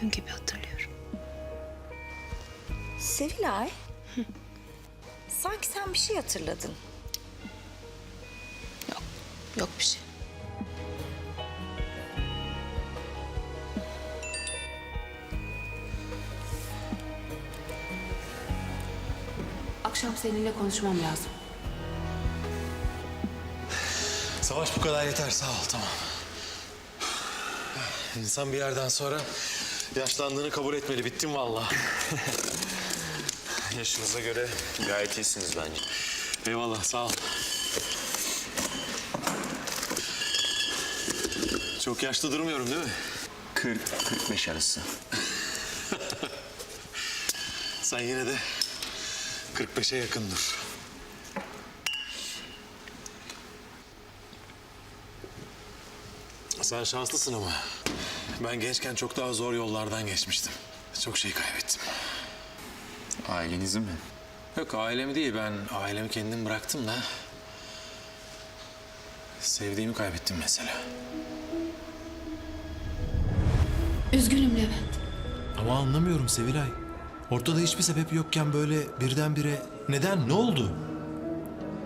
dün gibi hatırlıyorum. Sevilay. Sanki sen bir şey hatırladın. Yok, yok bir şey. Akşam seninle konuşmam lazım. Savaş bu kadar yeter sağ ol tamam. İnsan bir yerden sonra yaşlandığını kabul etmeli. Bittim vallahi. Yaşınıza göre gayet iyisiniz bence. Eyvallah sağ ol. Çok yaşlı durmuyorum değil mi? 40-45 arası. Sen yine de 45'e yakın dur. Sen şanslısın ama. Ben gençken çok daha zor yollardan geçmiştim. Çok şey kaybettim. Ailenizi mi? Yok ailemi değil ben ailemi kendim bıraktım da. Sevdiğimi kaybettim mesela. Üzgünüm Levent. Ama anlamıyorum Sevilay. Ortada hiçbir sebep yokken böyle birdenbire neden ne oldu?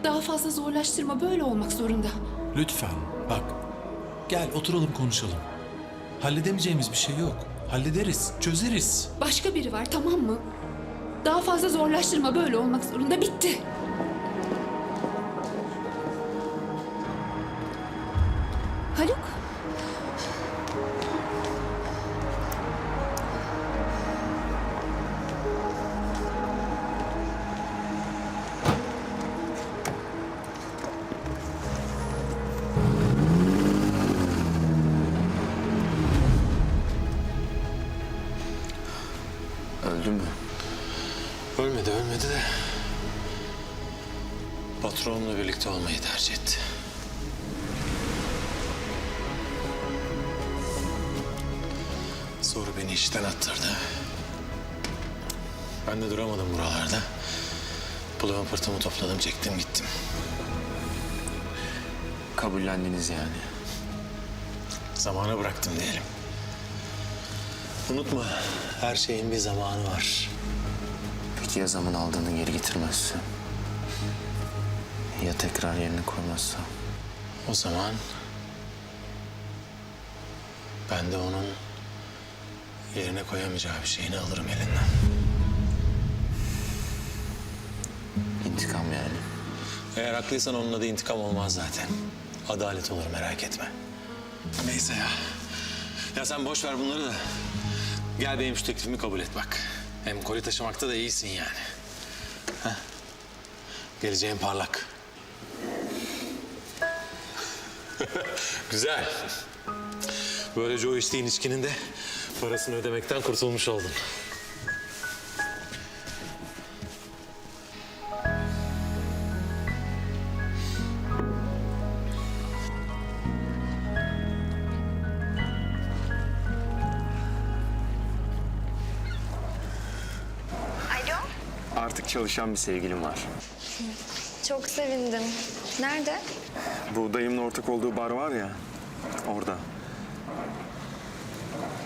Daha fazla zorlaştırma böyle olmak zorunda. Lütfen bak gel oturalım konuşalım. Halledemeyeceğimiz bir şey yok. Hallederiz, çözeriz. Başka biri var tamam mı? Daha fazla zorlaştırma böyle olmak zorunda. Bitti. Haluk. Öldü mü? Ölmedi ölmedi de. Patronla birlikte olmayı tercih etti. Sonra beni işten attırdı. Ben de duramadım buralarda. Pılımı pırtımı topladım çektim gittim. Kabullendiniz yani. Zamana bıraktım diyelim. Unutma her şeyin bir zamanı var. Peki ya zaman aldığını geri getirmezse? Ya tekrar yerine koymazsa? O zaman ben de onun yerine koyamayacağı bir şeyini alırım elinden. İntikam yani. Eğer haklıysan onun adı intikam olmaz zaten. Adalet olur merak etme. Neyse ya. Ya sen boş ver bunları da. Gel benim şu teklifimi kabul et bak. Hem koli taşımakta da iyisin yani. Heh. Geleceğin parlak. Güzel. Böylece o içtiğin içkinin de parasını ödemekten kurtulmuş oldun. Çalışan bir sevgilim var. çok sevindim. Nerede? Bu dayımla ortak olduğu bar var ya, orada.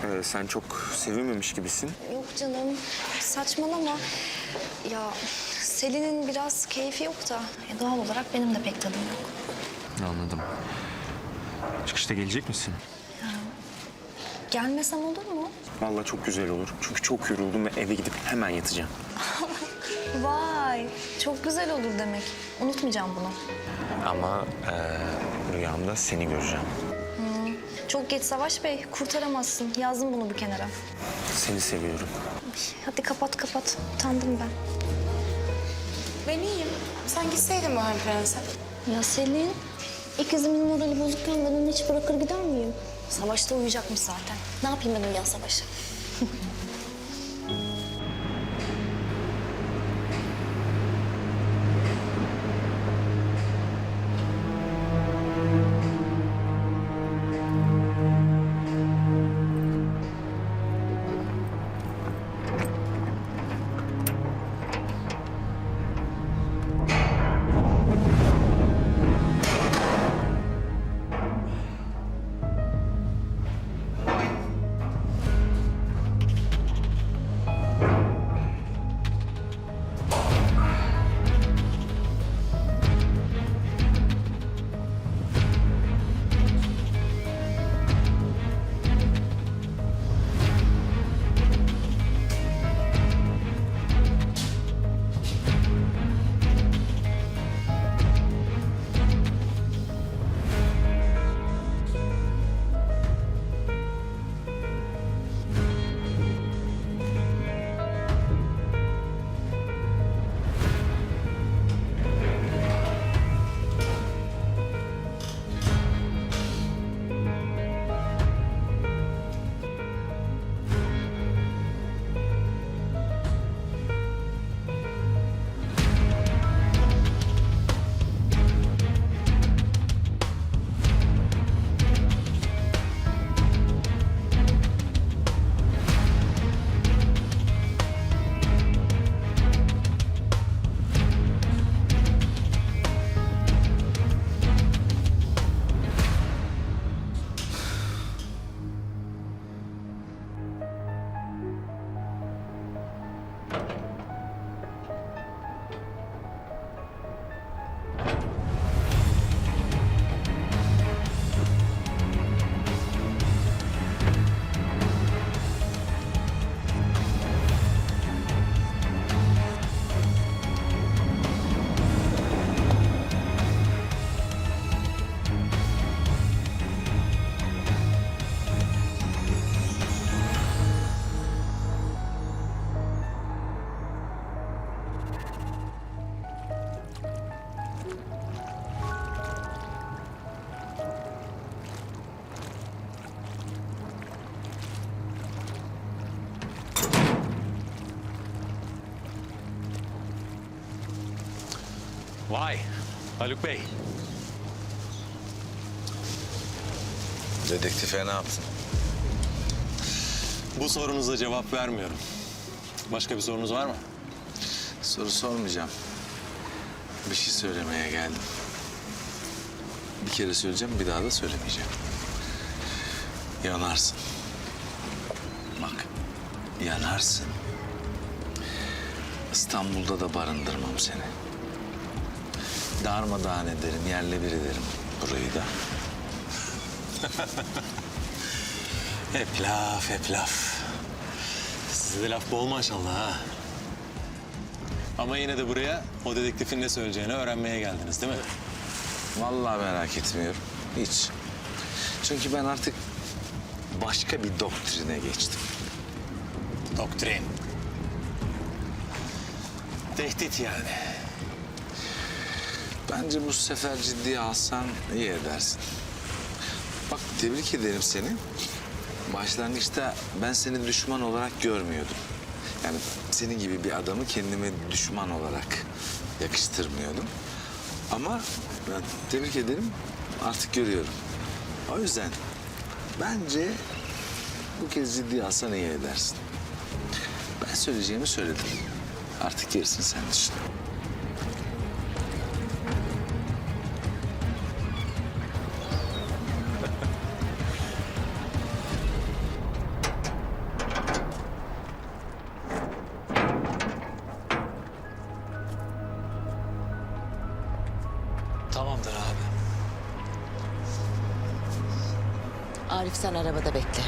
Ee, sen çok sevinmemiş gibisin. Yok canım, saçmalama. Ya Selin'in biraz keyfi yok da e, doğal olarak benim de pek tadım yok. Anladım. Çıkışta gelecek misin? Gelmesem olur mu? Vallahi çok güzel olur. Çünkü çok yoruldum ve eve gidip hemen yatacağım. Vay, çok güzel olur demek. Unutmayacağım bunu. Ama eee, rüyamda seni göreceğim. Çok geç Savaş Bey, kurtaramazsın. Yazdım bunu bir kenara. Seni seviyorum. Hadi kapat kapat, utandım ben. Ben iyiyim. Sen gitseydin bari prense. Ya Selin, ikizimin morali bozukken ben onu hiç bırakır gider miyim? Savaşta uyuyacakmış zaten. Ne yapayım ben uyuyan Savaş'ı? Vay Haluk Bey. Dedektife ne yaptın? Bu sorunuza cevap vermiyorum. Başka bir sorunuz var mı? Soru sormayacağım. Bir şey söylemeye geldim. Bir kere söyleyeceğim, bir daha da söylemeyeceğim. Yanarsın. Bak, yanarsın. İstanbul'da da barındırmam seni. Darmadağın ederim, yerle bir ederim burayı da. Hep laf, hep laf. Sizde laf bol maşallah ha. Ama yine de buraya o dedektifin ne söyleyeceğini öğrenmeye geldiniz değil mi? Vallahi merak etmiyorum. Hiç. Çünkü ben artık başka bir doktrine geçtim. Doktrin. Tehdit yani. Bence bu sefer ciddiye alsan iyi edersin. Bak tebrik ederim seni. Başlangıçta ben seni düşman olarak görmüyordum. Yani senin gibi bir adamı kendime düşman olarak yakıştırmıyordum. Ama ben tebrik ederim artık görüyorum. O yüzden bence bu kez ciddiye alsan iyi edersin. Ben söyleyeceğimi söyledim. Artık gerisini sen düşün. Tamamdır abi. Arif sen arabada bekle.